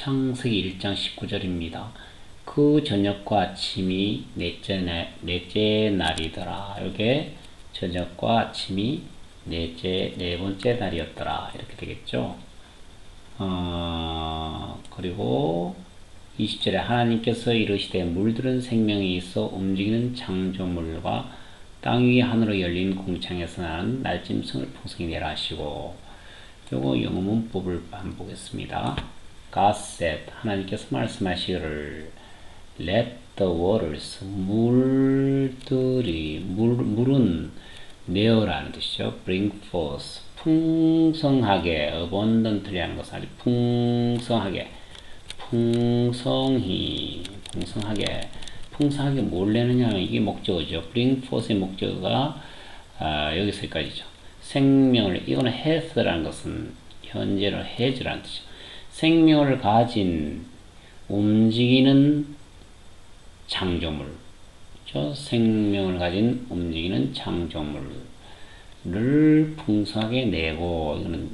창세기 1장 19절입니다. 그 저녁과 아침이 넷째, 날, 넷째 날이더라. 이게 저녁과 아침이 넷째, 네 번째 날이었더라. 이렇게 되겠죠. 어, 그리고 20절에 하나님께서 이르시되 물들은 생명이 있어 움직이는 창조물과 땅 위에 하늘로 열린 공창에서 나는 날짐승을 풍성히 내라 하시고 요거 영어 문법을 한번 보겠습니다. God 하나님께서 말씀하시기를 Let the waters 물들이 물, 물은 내어라는 뜻이죠. Bring forth 풍성하게 abundantly 하는 것은 아주 풍성하게 풍성히 풍성하게 풍성하게 뭘 내느냐 이게 목적어죠. bring forth의 목적어가 아, 여기서까지죠. 생명을 이거는 hath라는 것은 현재로 has라는 뜻이죠. 생명을 가진 움직이는 창조물 그렇죠? 생명을 가진 움직이는 창조물을 풍성하게 내고 이거는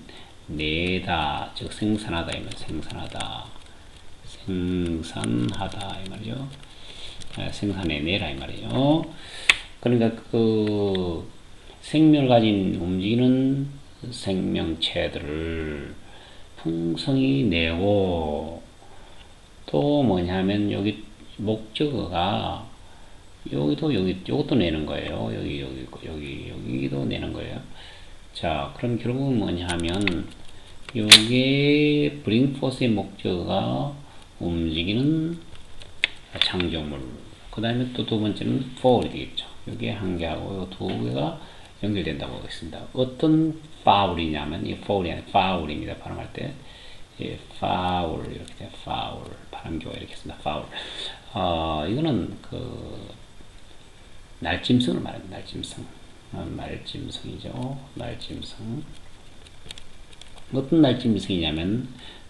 내다 즉 생산하다 이면 생산하다 생산하다 이 말이죠. 아, 생산해 내라 이 말이에요. 그러니까 그 생명을 가진 움직이는 생명체들을 풍성히 내고 또 뭐냐면 여기 목적어가 여기도 여기 이것도 내는 거예요. 여기 여기 여기 여기도 내는 거예요. 자, 그럼 결국은 뭐냐면 bring force의 목적어가 움직이는 창조물. 그 다음에 또 두 번째는 fall이 되겠죠. 여기에 한 개하고 두 개가 연결된다고 하겠습니다. 어떤 foul이냐면 이 fall이 아니라 foul입니다. 발음할 때. 예, foul 이렇게 돼. foul. 발음교가 이렇게 씁니다. foul. 어, 이거는 그 날짐승을 말합니다. 날짐승. 어, 날짐승이죠. 날짐승. 어떤 날짐승이냐면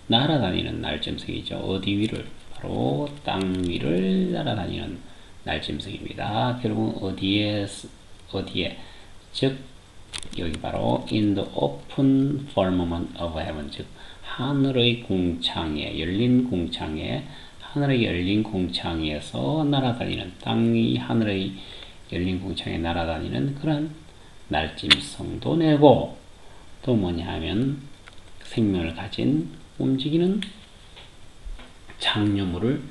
날아다니는 날짐승이죠. 어디 위를 바로 땅 위를 날아다니는 날짐승입니다. 결국 어디에 어디에 즉 여기 바로 in the open firmament of heaven 즉 하늘의 공창에 열린 공창에 하늘의 열린 공창에서 날아다니는 땅이 하늘의 열린 공창에 날아다니는 그런 날짐승도 내고 또 뭐냐 하면 생명을 가진 움직이는 창조물을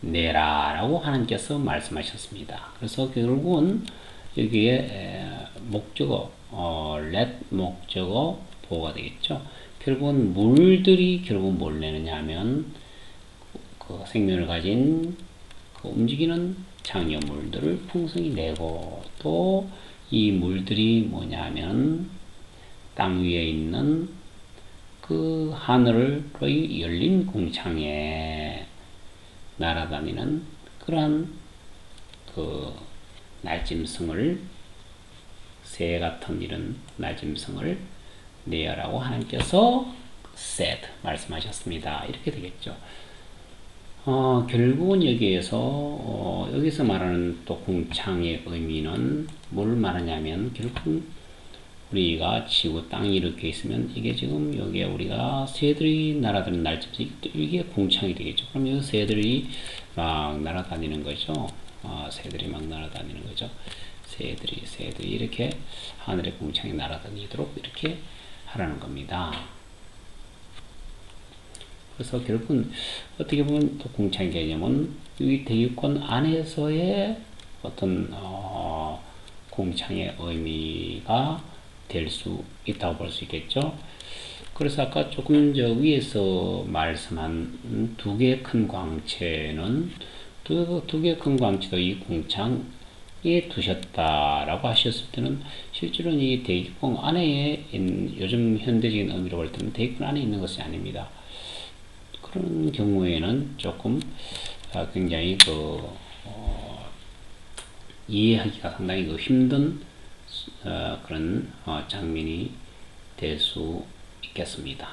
내라라고 하나님께서 말씀하셨습니다. 그래서 결국은 여기에 목적어 어, let 목적어 보호가 되겠죠. 결국은 물들이 결국 뭘 내느냐 하면 그 생명을 가진 그 움직이는 창조물들을 풍성히 내고 또 이 물들이 뭐냐면 땅 위에 있는 그 하늘의 열린 공창에 날아다니는 그러한 그 날짐승을 새 같은 이런 날짐승을 내어라고 하나님께서 said 말씀하셨습니다. 이렇게 되겠죠. 어, 결국은 여기에서 어, 여기서 말하는 또 공창의 의미는 뭘 말하냐면 결국 우리가 지구 땅이 이렇게 있으면 이게 지금 여기에 우리가 새들이 날아다니는 날짜지 이게 공창이 되겠죠. 그럼 이 새들이 막 날아다니는 거죠. 아, 새들이 막 날아다니는 거죠. 새들이 새들이 이렇게 하늘의 공창에 날아다니도록 이렇게 하라는 겁니다. 그래서 결국은 어떻게 보면 또 공창 개념은 이 대유권 안에서의 어떤 어, 공창의 의미가 될 수 있다고 볼 수 있겠죠. 그래서 아까 조금 저 위에서 말씀한 두 개의 큰 광체는 두개큰 광체도 이 공창에 두셨다라고 하셨을 때는 실제로는 이 대기권 안에 있는, 요즘 현대적인 의미로 볼 때는 대기권 안에 있는 것이 아닙니다. 그런 경우에는 조금 아, 굉장히 그 어, 이해하기가 상당히 그 힘든 어, 그런 어, 장면이 될 수 있겠습니다.